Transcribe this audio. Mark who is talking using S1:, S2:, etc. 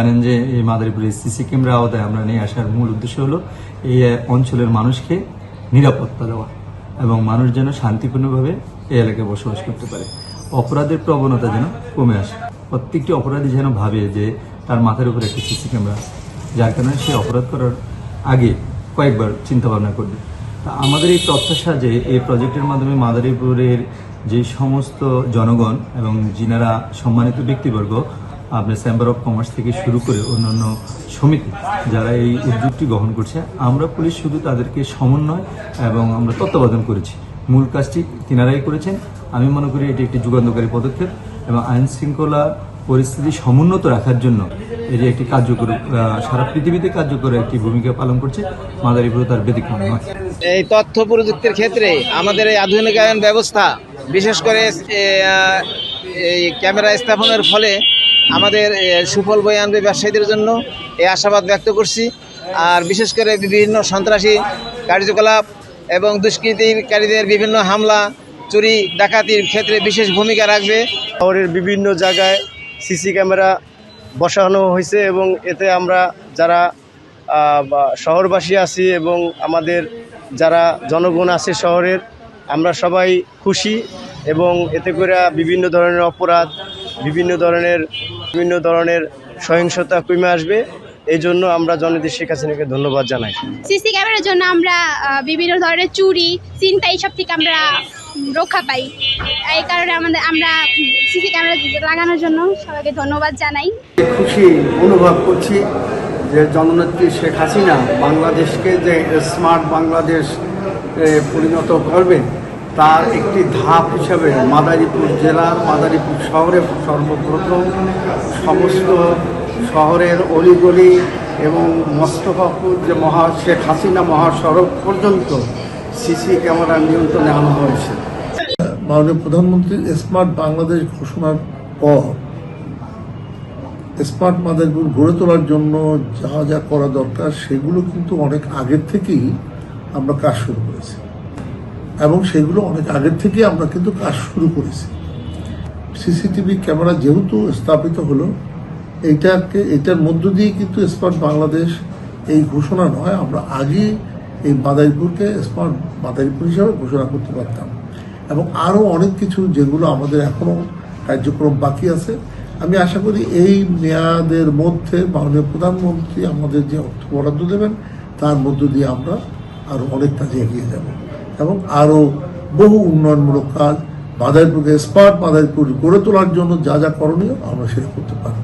S1: জানেন যে এই মাদারীপুরে সিসি ক্যামেরা আওতায় আমরা নিয়ে আসার মূল উদ্দেশ্য হলো এই অঞ্চলের মানুষকে নিরাপত্তা দেওয়া এবং মানুষ যেন শান্তিপূর্ণভাবে এই এলাকায় বসবাস করতে পারে। অপরাধের প্রবণতা যেন কমে আসে। প্রত্যেকটি অপরাধী যেন ভাবে যে তার মাথার উপরে একটি সিসি ক্যামেরা আছে, যার কারণে সে অপরাধ করার আগে কয়েকবার চিন্তা ভাবনা করবে। তা আমাদের এই প্রত্যাশা যে এই প্রজেক্টের মাধ্যমে মাদারীপুরের যে সমস্ত জনগণ এবং যিনারা সম্মানিত ব্যক্তিবর্গ আপনার চেম্বার অফ কমার্স থেকে শুরু করে অন্যান্য সমিতি যারা এই উদ্যোগটি গ্রহণ করছে, আমরা পুলিশ শুধু তাদেরকে সমন্বয় এবং আমরা তত্ত্বাবধান করেছি। মূল কাজটি তিনারাই করেছেন। আমি মনে করি এটি একটি যুগান্তকারী পদক্ষেপ এবং আইন শৃঙ্খলা পরিস্থিতি সমুন্নত রাখার জন্য এটি একটি কার্যকর সারা পৃথিবীতে কার্যকর একটি ভূমিকা পালন করছে। মাদারীপুর তার ব্যতিক্রম নয়।
S2: এই তথ্য প্রযুক্তির ক্ষেত্রে আমাদের এই আধুনিকায়ন ব্যবস্থা, বিশেষ করে এই ক্যামেরা স্থাপনের ফলে আমাদের সুফল বয়ে আনবে ব্যবসায়ীদের জন্য। এই আশাবাদ ব্যক্ত করছি। আর বিশেষ করে বিভিন্ন সন্ত্রাসী কার্যকলাপ এবং দুষ্কৃতিকারীদের বিভিন্ন হামলা, চুরি, ডাকাতির ক্ষেত্রে বিশেষ ভূমিকা রাখবে।
S3: শহরের বিভিন্ন জায়গায় সিসি ক্যামেরা বসানো হয়েছে এবং এতে আমরা যারা শহরবাসী আছি এবং আমাদের যারা জনগণ আছে শহরের, আমরা সবাই খুশি এবং এতে করে বিভিন্ন ধরনের অপরাধ, বিভিন্ন ধরনের বিভিন্ন ধরনের সহিংসতা কমে আসবে। এই জন্য আমরা জননেত্রী শেখ হাসিনাকে ধন্যবাদ জানাই।
S4: সিসি ক্যামেরার জন্য আমরা বিভিন্ন ধরনের চুরি চিন্তা এইসব থেকে আমরা রক্ষা পাই। এই কারণে আমাদের আমরা সিসি ক্যামেরা লাগানোর জন্য সবাইকে ধন্যবাদ জানাই।
S5: খুশি অনুভব করছি যে জননেত্রী শেখ হাসিনা বাংলাদেশকে যে স্মার্ট বাংলাদেশ পরিণত করবে তার একটি ধাপ হিসাবে মাদারীপুর জেলার মাদারীপুর শহরে সর্বপ্রথম সমস্ত শহরের অলিগলি এবং মোস্তফাপুর যে মহা শেখ হাসিনা মহাসড়ক পর্যন্ত সিসি ক্যামেরা নিয়ন্ত্রণে আনা হয়েছে।
S6: মাননীয় প্রধানমন্ত্রীর স্মার্ট বাংলাদেশ ঘোষণার পর স্মার্ট মাদারীপুর গড়ে তোলার জন্য যা যা করা দরকার, সেগুলো কিন্তু অনেক আগের থেকেই আমরা কাজ শুরু করেছি। এবং সেগুলো অনেক আগের থেকেই আমরা কিন্তু কাজ শুরু করেছি। সিসিটিভি ক্যামেরা যেহেতু স্থাপিত হলো, এইটাকে, এটার মধ্য দিয়ে কিন্তু স্মার্ট বাংলাদেশ এই ঘোষণা নয়, আমরা আগে এই মাদারীপুরকে স্মার্ট মাদারীপুর হিসাবে ঘোষণা করতে পারতাম। এবং আরও অনেক কিছু যেগুলো আমাদের এখনও কার্যক্রম বাকি আছে। আমি আশা করি এই মেয়াদের মধ্যে মাননীয় প্রধানমন্ত্রী আমাদের যে অর্থ বরাদ্দ দেবেন, তার মধ্য দিয়ে আমরা আরও অনেক কাজে এগিয়ে যাব। এবং আরও বহু উন্নয়নমূলক কাজ মাদারীপুরকে স্মার্ট মাদারীপুর গড়ে তোলার জন্য যা যা করণীয় আমরা সেটা করতে পারব।